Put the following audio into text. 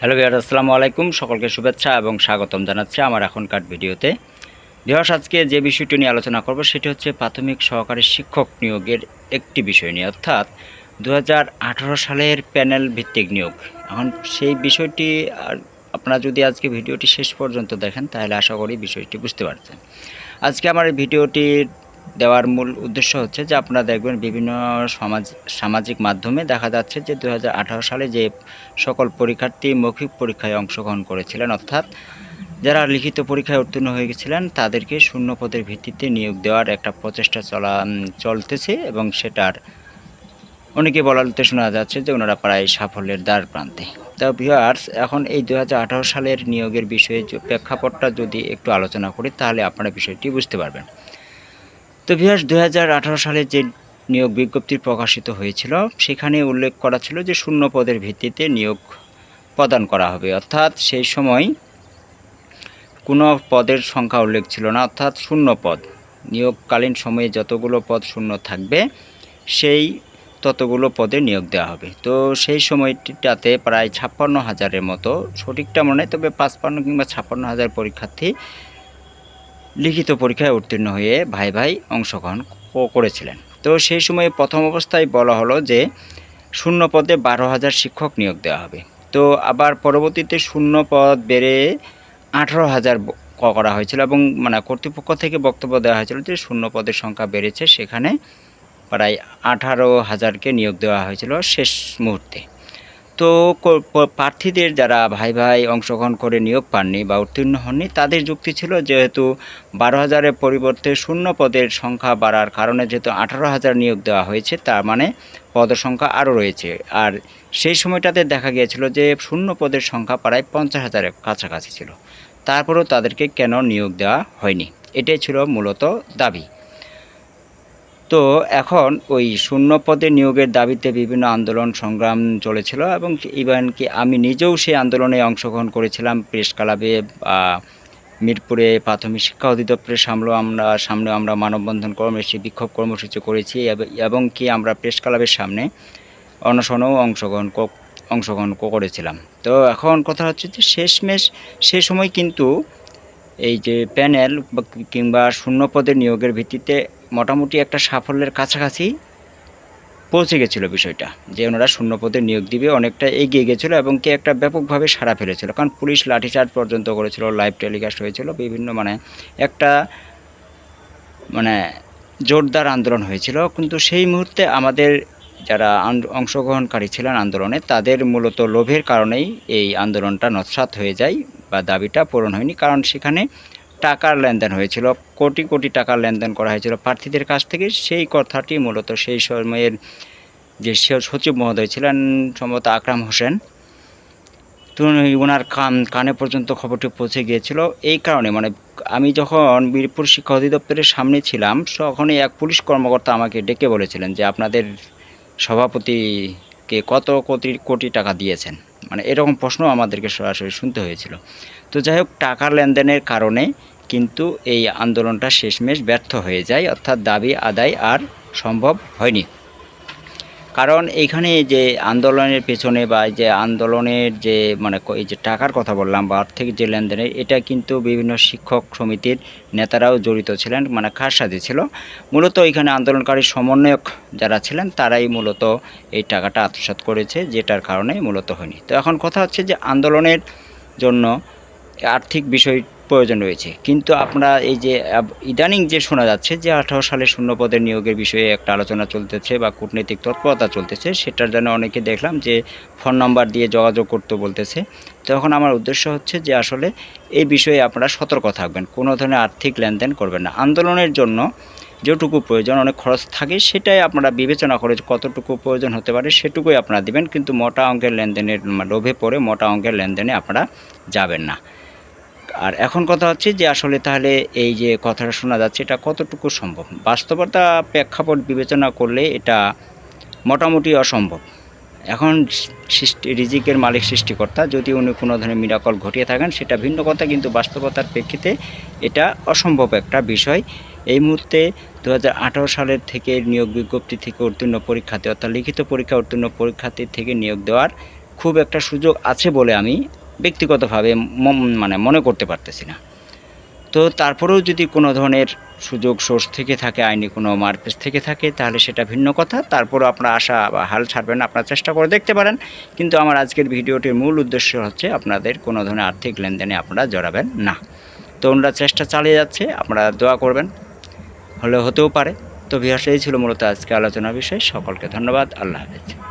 Hello Bihar আসসালামু আলাইকুম। সকলকে শুভেচ্ছা এবং স্বাগতম জানাচ্ছি আমার এখনকার ভিডিওতে। বিহাস আজকে যে বিষয়টি নিয়ে আলোচনা করব সেটি হচ্ছে প্রাথমিক সহকারী শিক্ষক নিয়োগের একটি বিষয় নিয়ে, অর্থাৎ দু হাজার আঠেরো সালের প্যানেল ভিত্তিক নিয়োগ। এখন সেই বিষয়টি আপনারা যদি আজকে ভিডিওটি শেষ পর্যন্ত দেখেন, তাহলে আশা করি বিষয়টি বুঝতে পারছেন। আজকে আমার এই ভিডিওটি দেওয়ার মূল উদ্দেশ্য হচ্ছে যে আপনারা দেখবেন বিভিন্ন সমাজ, সামাজিক মাধ্যমে দেখা যাচ্ছে যে দু হাজার আঠারো সালে যে সকল পরীক্ষার্থী মৌখিক পরীক্ষায় অংশগ্রহণ করেছিলেন, অর্থাৎ যারা লিখিত পরীক্ষায় উত্তীর্ণ হয়ে গেছিলেন, তাদেরকে শূন্য পদের ভিত্তিতে নিয়োগ দেওয়ার একটা প্রচেষ্টা চলা চলতেছে এবং সেটার অনেকে বলাতে শোনা যাচ্ছে যে ওনারা প্রায় সাফল্যের দ্বার প্রান্তে। তো ভিউয়ার্স এখন এই দু হাজার আঠারো সালের নিয়োগের বিষয়ে প্রেক্ষাপটটা যদি একটু আলোচনা করি, তাহলে আপনারা বিষয়টি বুঝতে পারবেন। তো ভিউয়ার্স দু সালে যে নিয়োগ বিজ্ঞপ্তি প্রকাশিত হয়েছিল, সেখানে উল্লেখ করা ছিল যে শূন্য পদের ভিত্তিতে নিয়োগ প্রদান করা হবে। অর্থাৎ সেই সময় কোনো পদের সংখ্যা উল্লেখ ছিল না, অর্থাৎ শূন্য পদ। নিয়োগকালীন সময়ে যতগুলো পদ শূন্য থাকবে, সেই ততগুলো পদে নিয়োগ দেওয়া হবে। তো সেই সময়টিটাতে প্রায় ছাপ্পান্ন হাজারের মতো, সঠিকটা মনে তবে পাঁচপান্ন কিংবা ছাপ্পান্ন হাজার পরীক্ষার্থী লিখিত পরীক্ষায় উত্তীর্ণ হয়ে ভাই ভাই অংশগ্রহণ করেছিলেন। তো সেই সময়ে প্রথম অবস্থায় বলা হলো যে শূন্য পদে বারো হাজার শিক্ষক নিয়োগ দেওয়া হবে। তো আবার পরবর্তীতে শূন্য পদ বেড়ে আঠারো হাজার করা হয়েছিল এবং মানে কর্তৃপক্ষ থেকে বক্তব্য দেওয়া হয়েছিল যে শূন্য পদের সংখ্যা বেড়েছে, সেখানে প্রায় আঠারো হাজারকে নিয়োগ দেওয়া হয়েছিল শেষ মুহূর্তে। তো প্রার্থীদের যারা ভাই ভাই অংশগ্রহণ করে নিয়োগ পাননি বা উত্তীর্ণ হননি, তাদের যুক্তি ছিল যেহেতু বারো হাজারের পরিবর্তে শূন্য পদের সংখ্যা বাড়ার কারণে যেহেতু আঠারো হাজার নিয়োগ দেওয়া হয়েছে, তার মানে পদের সংখ্যা আরও রয়েছে। আর সেই সময়টাতে দেখা গিয়েছিল যে শূন্য পদের সংখ্যা প্রায় পঞ্চাশ হাজারের কাছাকাছি ছিল। তারপরেও তাদেরকে কেন নিয়োগ দেওয়া হয়নি? এটাই ছিল মূলত দাবি। তো এখন ওই শূন্য পদে নিয়োগের দাবিতে বিভিন্ন আন্দোলন সংগ্রাম চলেছিল এবং ইভেন কি আমি নিজেও সেই আন্দোলনে অংশগ্রহণ করেছিলাম। প্রেস ক্লাবে মিরপুরে প্রাথমিক শিক্ষা অধিদপ্তরের সামনেও আমরা সামনে আমরা মানববন্ধন কর্মসূচি, বিক্ষোভ কর্মসূচি করেছি এব- এবং কি আমরা প্রেস ক্লাবের সামনে অনশনেও অংশগ্রহণ অংশগ্রহণ করেছিলাম। তো এখন কথা হচ্ছে যে শেষমেশ, সে সময় কিন্তু এই যে প্যানেল কিংবা শূন্য পদের নিয়োগের ভিত্তিতে মোটামুটি একটা সাফল্যের কাছাকাছি পৌঁছে গেছিল বিষয়টা, যে ওনারা শূন্যপদে নিয়োগ দিবে, অনেকটা এগিয়ে গেছিল এবং কি একটা ব্যাপকভাবে সাড়া ফেলেছিল। কারণ পুলিশ লাঠিচার্জ পর্যন্ত করেছিল, লাইভ টেলিকাস্ট হয়েছিল, বিভিন্ন মানে একটা মানে জোরদার আন্দোলন হয়েছিল। কিন্তু সেই মুহূর্তে আমাদের যারা অংশগ্রহণকারী ছিলেন আন্দোলনে, তাদের মূলত লোভের কারণেই এই আন্দোলনটা নস্বাত হয়ে যায় বা দাবিটা পূরণ হয়নি। কারণ সেখানে টাকার লেনদেন হয়েছিল। কোটি কোটি টাকার লেনদেন করা হয়েছিল। প্রার্থীদের কাছ থেকে সেই কথাটি মূলত সেই সময়ের যে সচিব মহোদয় ছিলেন সম্ভবত আকরাম হোসেন। ওনার কান কানে পর্যন্ত খবরটি পৌঁছে গিয়েছিল। এই কারণে মানে আমি যখন বীরপুর শিক্ষা অধিদপ্তরের সামনে ছিলাম, তখনই এক পুলিশ কর্মকর্তা আমাকে ডেকে বলেছিলেন যে আপনাদের সভাপতিকে কত কোটি কোটি টাকা দিয়েছেন? মানে এরকম প্রশ্ন আমাদেরকে সরাসরি শুনতে হয়েছিল। তো যাই হোক টাকা লেনদেনের কারণে কিন্তু এই আন্দোলনটা শেষমেশ ব্যর্থ হয়ে যায়, অর্থাৎ দাবি, আদায় আর সম্ভব হয়নি। কারণ এইখানে যে আন্দোলনের পেছনে বা যে আন্দোলনের যে মানে এই যে টাকার কথা বললাম বা আর্থিক যে লেনদেনের এটা কিন্তু বিভিন্ন শিক্ষক সমিতির নেতারাও জড়িত ছিলেন মানে কারসাজি ছিল। মূলত এখানে আন্দোলনকারী সমন্বয়ক যারা ছিলেন, তারাই মূলত এই টাকাটা আত্মসাৎ করেছে, যেটার কারণে মূলত হয়নি। তো এখন কথা হচ্ছে যে, আন্দোলনের জন্য আর্থিক বিষয় প্রয়োজন রয়েছে। কিন্তু আপনারা এই যে ইদানিং যে শোনা যাচ্ছে যে আঠারো সালে শূন্য পদের নিয়োগের বিষয়ে একটা আলোচনা চলতেছে বা কূটনৈতিক তৎপরতা চলতেছে, সেটার জন্য অনেকে দেখলাম যে ফোন নাম্বার দিয়ে যোগাযোগ করতে বলতেছে। তখন আমার উদ্দেশ্য হচ্ছে যে আসলে এই বিষয়ে আপনারা সতর্ক থাকবেন, কোনো ধরনের আর্থিক লেনদেন করবেন না। আন্দোলনের জন্য যেটুকু প্রয়োজন, অনেক খরচ থাকে, সেটাই আপনারা বিবেচনা করে কতটুকু প্রয়োজন হতে পারে সেটুকুই আপনারা দিবেন, কিন্তু মোটা অঙ্কের লেনদেনের লোভে পড়ে মোটা অঙ্কের লেনদেনে আপনারা যাবেন না। আর এখন কথা হচ্ছে যে আসলে তাহলে এই যে কথাটা শোনা যাচ্ছে, এটা কতটুকু সম্ভব? বাস্তবতা প্রেক্ষাপট বিবেচনা করলে এটা মোটামুটি অসম্ভব। এখন সৃষ্টি, রিজিকের মালিক সৃষ্টিকর্তা, যদি উনি কোনো ধরনের মিরাকল ঘটিয়ে থাকেন, সেটা ভিন্ন কথা, কিন্তু বাস্তবতার প্রেক্ষিতে এটা অসম্ভব একটা বিষয়। এই মুহূর্তে দু হাজার আঠেরো সালের থেকে নিয়োগ বিজ্ঞপ্তি থেকে উত্তীর্ণ পরীক্ষাতে অর্থাৎ লিখিত পরীক্ষা উত্তীর্ণ পরীক্ষার্থী থেকে নিয়োগ দেওয়ার খুব একটা সুযোগ আছে বলে আমি ব্যক্তিগতভাবে মানে মনে করতে পারতেছি না। তো তারপরেও যদি কোনো ধরনের সুযোগ সোর্স থেকে থাকে, আইনি কোনো মারপেস থেকে থাকে, তাহলে সেটা ভিন্ন কথা। তারপরও আপনার আশা বা হাল ছাড়বেন, আপনার চেষ্টা করে দেখতে পারেন। কিন্তু আমার আজকের ভিডিওটির মূল উদ্দেশ্য হচ্ছে আপনাদের কোনো ধরনের আর্থিক লেনদেনে আপনারা জড়াবেন না। তো ওনারা চেষ্টা চালিয়ে যাচ্ছে, আপনারা দোয়া করবেন। হলে হতেও পারে। তো বিহাস এই ছিল মূলত আজকে আলোচনার বিষয়। সকলকে ধন্যবাদ। আল্লাহ হাফেজ।